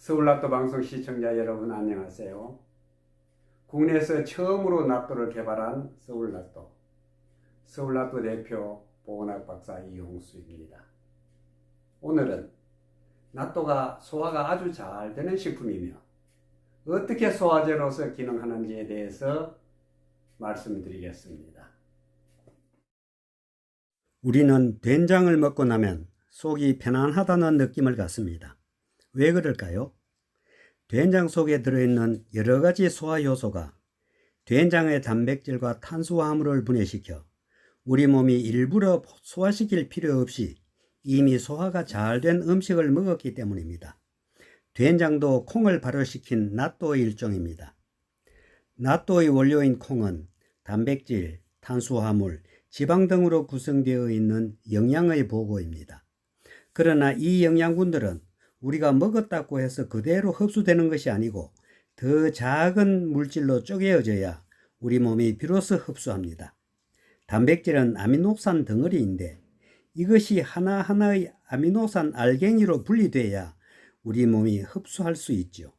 서울낫도 방송 시청자 여러분 안녕하세요. 국내에서 처음으로 낫도를 개발한 서울낫도 서울낫도 대표 보건학 박사 이용수입니다. 오늘은 낫도가 소화가 아주 잘 되는 식품이며 어떻게 소화제로서 기능하는지에 대해서 말씀드리겠습니다. 우리는 된장을 먹고 나면 속이 편안하다는 느낌을 갖습니다. 왜 그럴까요? 된장 속에 들어있는 여러 가지 소화 효소가 된장의 단백질과 탄수화물을 분해시켜 우리 몸이 일부러 소화시킬 필요 없이 이미 소화가 잘 된 음식을 먹었기 때문입니다. 된장도 콩을 발효시킨 낫또의 일종입니다. 낫또의 원료인 콩은 단백질, 탄수화물, 지방 등으로 구성되어 있는 영양의 보고입니다. 그러나 이 영양분들은 우리가 먹었다고 해서 그대로 흡수되는 것이 아니고 더 작은 물질로 쪼개어져야 우리 몸이 비로소 흡수합니다. 단백질은 아미노산 덩어리인데 이것이 하나하나의 아미노산 알갱이로 분리돼야 우리 몸이 흡수할 수 있죠.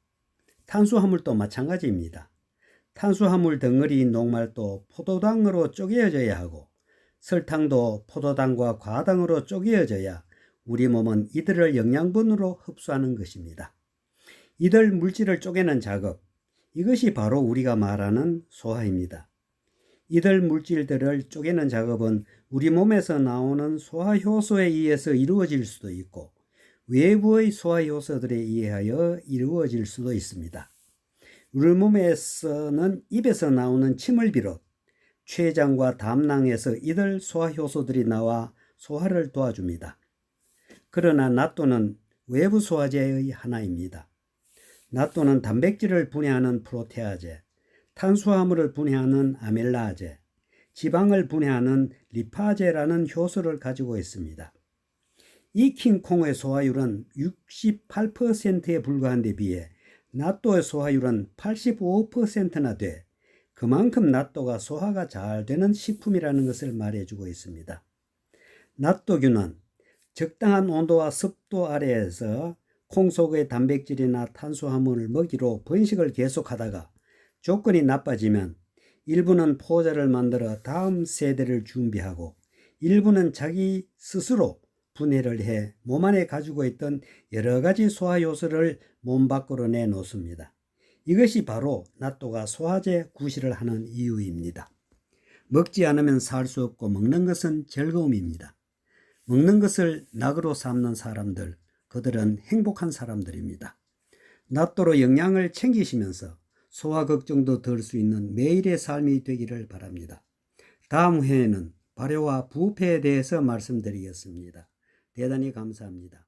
탄수화물도 마찬가지입니다. 탄수화물 덩어리인 녹말도 포도당으로 쪼개어져야 하고 설탕도 포도당과 과당으로 쪼개어져야 우리 몸은 이들을 영양분으로 흡수하는 것입니다. 이들 물질을 쪼개는 작업, 이것이 바로 우리가 말하는 소화입니다. 이들 물질들을 쪼개는 작업은 우리 몸에서 나오는 소화 효소에 의해서 이루어질 수도 있고 외부의 소화 효소들에 의하여 이루어질 수도 있습니다. 우리 몸에서는 입에서 나오는 침을 비롯 췌장과 담낭에서 이들 소화 효소들이 나와 소화를 도와줍니다. 그러나 낫또는 외부 소화제의 하나입니다. 낫또는 단백질을 분해하는 프로테아제, 탄수화물을 분해하는 아멜라제, 지방을 분해하는 리파제라는 효소를 가지고 있습니다. 익힌 콩의 소화율은 68%에 불과한 데 비해 낫또의 소화율은 85%나 돼 그만큼 낫또가 소화가 잘 되는 식품이라는 것을 말해주고 있습니다. 낫또균은 적당한 온도와 습도 아래에서 콩 속의 단백질이나 탄수화물을 먹이로 번식을 계속하다가 조건이 나빠지면 일부는 포자를 만들어 다음 세대를 준비하고 일부는 자기 스스로 분해를 해 몸 안에 가지고 있던 여러 가지 소화 요소를 몸 밖으로 내놓습니다. 이것이 바로 낫또가 소화제 구실을 하는 이유입니다. 먹지 않으면 살 수 없고 먹는 것은 즐거움입니다. 먹는 것을 낙으로 삼는 사람들, 그들은 행복한 사람들입니다. 낫도로 영양을 챙기시면서 소화 걱정도 덜 수 있는 매일의 삶이 되기를 바랍니다. 다음 회에는 발효와 부패에 대해서 말씀드리겠습니다. 대단히 감사합니다.